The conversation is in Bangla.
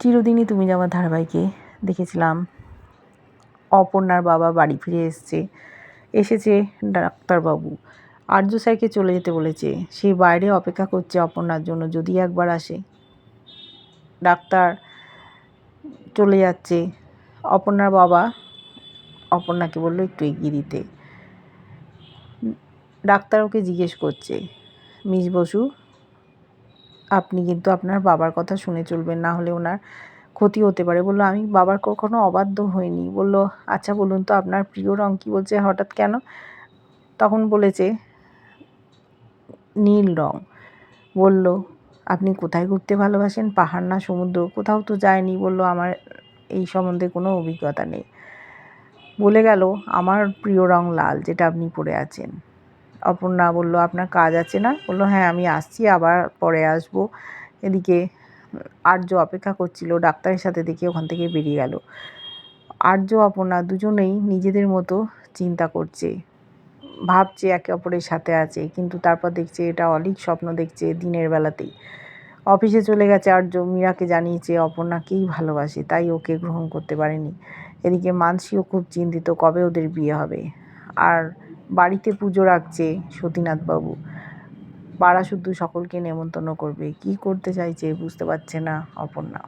চিরদিনই তুমি যে আমার ধারাবাহিকে দেখেছিলাম। অপর্ণার বাবা বাড়ি ফিরে এসছে। এসেছে ডাক্তারবাবু। আর্য স্যারকে চলে যেতে বলেছে। সে বাইরে অপেক্ষা করছে অপর্ণার জন্য, যদি একবার আসে। ডাক্তার চলে যাচ্ছে। অপর্ণার বাবা অপর্ণাকে বলল, একটু এগিয়ে দিতে। ডাক্তার ওকে জিজ্ঞেস করছে, মিস বসু আপনি কিন্তু আপনার বাবার কথা শুনে চলবেন, না হলে ওনার ক্ষতি হতে পারে। বলল, আমি বাবার কখনো অবাধ্য হইনি। বলল আচ্ছা বলুন তো, আপনার প্রিয় রং কী? বলছে, হঠাৎ কেন? তখন বলেছে, নীল রং। বলল, আপনি কোথায় ঘুরতে ভালোবাসেন? পাহাড় না সমুদ্র? কোথাও তো যায়নি? বলল, আমার এই সম্বন্ধে কোনো অভিজ্ঞতা নেই। বলে গেল, আমার প্রিয় রং লাল, যেটা আপনি পরে আছেন। অপর্ণা বলল, আপনার কাজ আছে না? বলল হ্যাঁ আমি আসছি, আবার পরে আসব। এদিকে আর্য অপেক্ষা করছিল, ডাক্তারের সাথে দেখে ওখান থেকে বেরিয়ে গেল। আর্য, অপর্ণা দুজনেই নিজেদের মতো চিন্তা করছে, ভাবছে একে অপরের সাথে আছে, কিন্তু তারপর দেখছে এটা অলিক স্বপ্ন দেখছে দিনের বেলাতেই। অফিসে চলে গেছে আর্য, মীরাকে জানিয়েছে অপর্ণাকেই ভালোবাসে, তাই ওকে গ্রহণ করতে পারেনি। এদিকে মানসিও খুব চিন্তিত কবে ওদের বিয়ে হবে। আর বাড়িতে পুজো রাখছে সতীনাথবাবু। পাড়া শুধু সকলকে নেমন্তন্ন করবে। কি করতে চাইছে বুঝতে পারছে না অপর্ণা।